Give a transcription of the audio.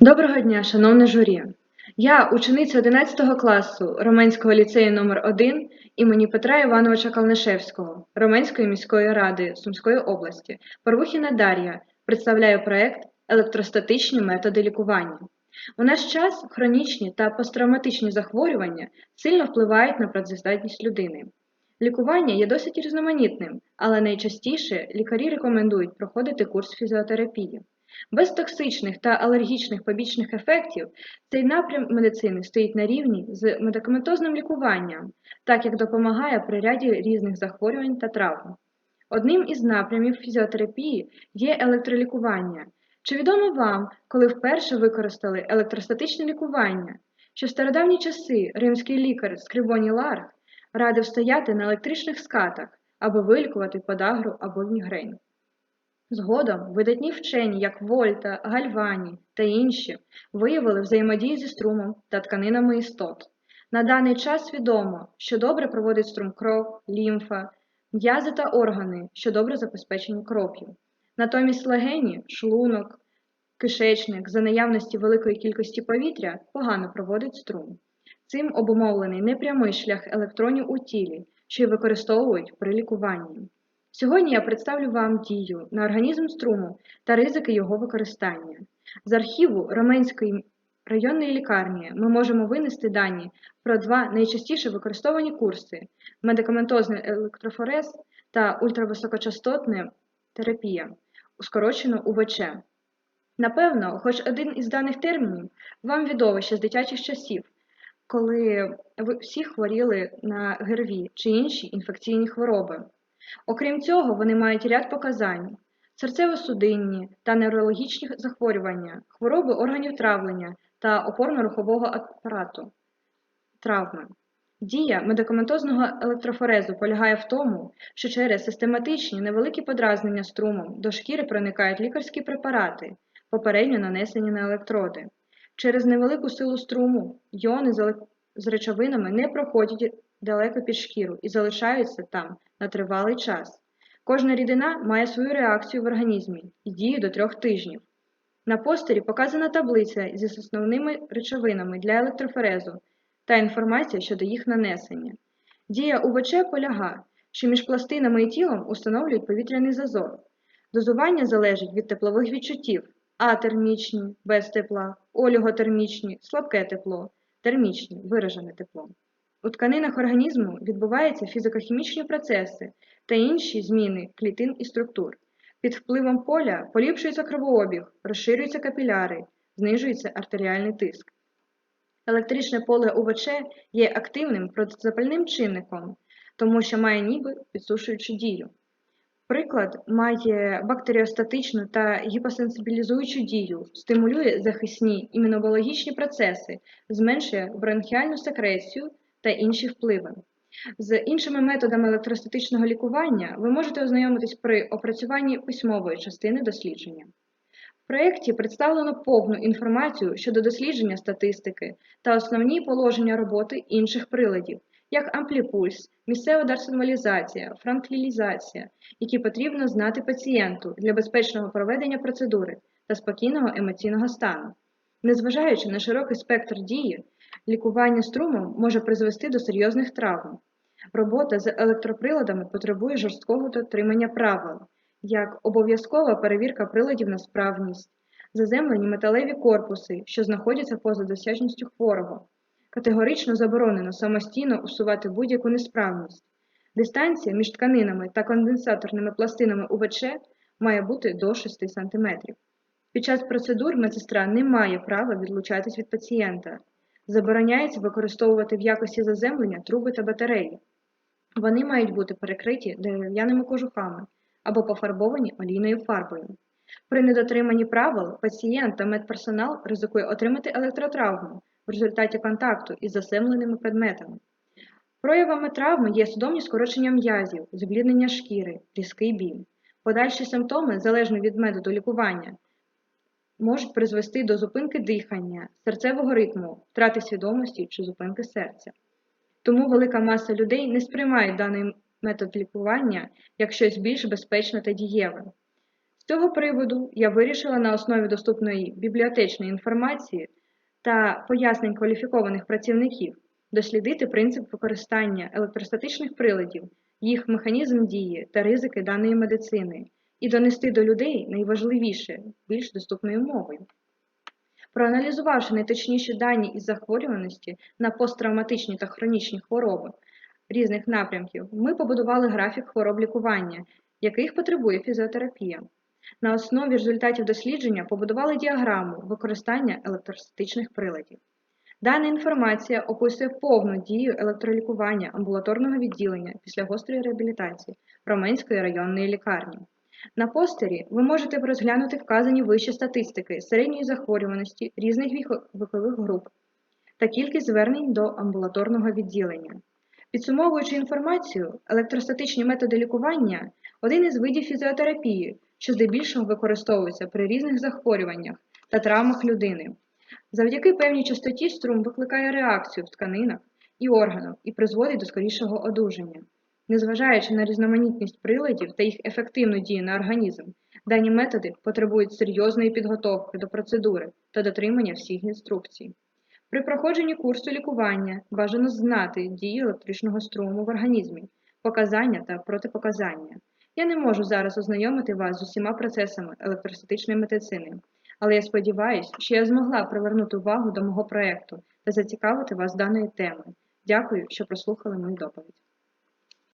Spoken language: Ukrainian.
Доброго дня, шановне журі! Я учениця 11 класу Роменського ліцею номер 1 імені Петра Івановича Калнишевського Роменської міської ради Сумської області Парвухіна Дар'я представляю проект Електростатичні методи лікування. У наш час хронічні та посттравматичні захворювання сильно впливають на працездатність людини. Лікування є досить різноманітним, але найчастіше лікарі рекомендують проходити курс фізіотерапії. Без токсичних та алергічних побічних ефектів цей напрям медицини стоїть на рівні з медикаментозним лікуванням, так як допомагає при ряді різних захворювань та травм. Одним із напрямів фізіотерапії є електролікування. Чи відомо вам, коли вперше використали електростатичне лікування, що в стародавні часи римський лікар Скрибоній Ларх радив стояти на електричних скатах, аби вилікувати подагру або мігрень? Згодом видатні вчені, як Вольта, Гальвані та інші, виявили взаємодію зі струмом та тканинами істот. На даний час відомо, що добре проводить струм кров, лімфа, м'язи та органи, що добре забезпечені кров'ю. Натомість легені, шлунок, кишечник за наявності великої кількості повітря погано проводить струм. Цим обумовлений непрямий шлях електронів у тілі, що й використовують при лікуванні. Сьогодні я представлю вам дію на організм струму та ризики його використання. З архіву Роменської районної лікарні ми можемо винести дані про два найчастіше використовані курси медикаментозний електрофорез та ультрависокочастотна терапія, скорочено УВЧ. Напевно, хоч один із даних термінів вам відомий ще з дитячих часів, коли ви всі хворіли на ГРВІ чи інші інфекційні хвороби. Окрім цього, вони мають ряд показань: серцево-судинні та неврологічні захворювання, хвороби органів травлення та опорно-рухового апарату, травми. Дія медикаментозного електрофорезу полягає в тому, що через систематичні невеликі подразнення струмом до шкіри проникають лікарські препарати, попередньо нанесені на електроди. Через невелику силу струму йони з речовинами не проходять далеко під шкіру і залишаються там на тривалий час. Кожна рідина має свою реакцію в організмі і діє до трьох тижнів. На постері показана таблиця зі основними речовинами для електрофорезу та інформація щодо їх нанесення. Дія УВЧ поляга, що між пластинами і тілом установлюють повітряний зазор. Дозування залежить від теплових відчуттів атермічні без тепла, оліготермічні слабке тепло, термічні виражене тепло. У тканинах організму відбуваються фізико-хімічні процеси та інші зміни клітин і структур. Під впливом поля поліпшується кровообіг, розширюються капіляри, знижується артеріальний тиск. Електричне поле УВЧ є активним протизапальним чинником, тому що має ніби підсушуючу дію. Приклад має бактеріостатичну та гіпосенсибілізуючу дію, стимулює захисні імунобіологічні процеси, зменшує бронхіальну секрецію та інші впливи. З іншими методами електростатичного лікування ви можете ознайомитись при опрацюванні письмової частини дослідження. В проєкті представлено повну інформацію щодо дослідження статистики та основні положення роботи інших приладів, як ампліпульс, місцева дарсонвалізація, франклілізація, які потрібно знати пацієнту для безпечного проведення процедури та спокійного емоційного стану. Незважаючи на широкий спектр дії, лікування струмом може призвести до серйозних травм. Робота з електроприладами потребує жорсткого дотримання правил, як обов'язкова перевірка приладів на справність, заземлені металеві корпуси, що знаходяться поза досяжністю хворого. Категорично заборонено самостійно усувати будь-яку несправність. Дистанція між тканинами та конденсаторними пластинами УВЧ має бути до 6 см. Під час процедур медсестра не має права відлучатись від пацієнта. Забороняється використовувати в якості заземлення труби та батареї. Вони мають бути перекриті дерев'яними кожухами або пофарбовані олійною фарбою. При недотриманні правил пацієнт та медперсонал ризикує отримати електротравму в результаті контакту із заземленими предметами. Проявами травми є судомні скорочення м'язів, збліднення шкіри, різкий біль. Подальші симптоми, залежно від методу лікування, можуть призвести до зупинки дихання, серцевого ритму, втрати свідомості чи зупинки серця. Тому велика маса людей не сприймає даний метод лікування як щось більш безпечне та дієве. З цього приводу я вирішила на основі доступної бібліотечної інформації та пояснень кваліфікованих працівників дослідити принцип використання електростатичних приладів, їх механізм дії та ризики даної медицини і донести до людей найважливіше більш доступною мовою. Проаналізувавши найточніші дані із захворюваності на посттравматичні та хронічні хвороби різних напрямків, ми побудували графік хвороб лікування, яких потребує фізіотерапія. На основі результатів дослідження побудували діаграму використання електростатичних приладів. Дана інформація описує повну дію електролікування амбулаторного відділення після гострої реабілітації Роменської районної лікарні. На постері ви можете розглянути вказані вище статистики середньої захворюваності різних вікових груп та кількість звернень до амбулаторного відділення. Підсумовуючи інформацію, електростатичні методи лікування один із видів фізіотерапії, що здебільшого використовується при різних захворюваннях та травмах людини. Завдяки певній частоті струм викликає реакцію в тканинах і органах і призводить до скорішого одужання. Незважаючи на різноманітність приладів та їх ефективну дію на організм, дані методи потребують серйозної підготовки до процедури та дотримання всіх інструкцій. При проходженні курсу лікування бажано знати дію електричного струму в організмі, показання та протипоказання. Я не можу зараз ознайомити вас з усіма процесами електростатичної медицини, але я сподіваюся, що я змогла привернути увагу до мого проєкту та зацікавити вас даною темою. Дякую, що прослухали мою доповідь.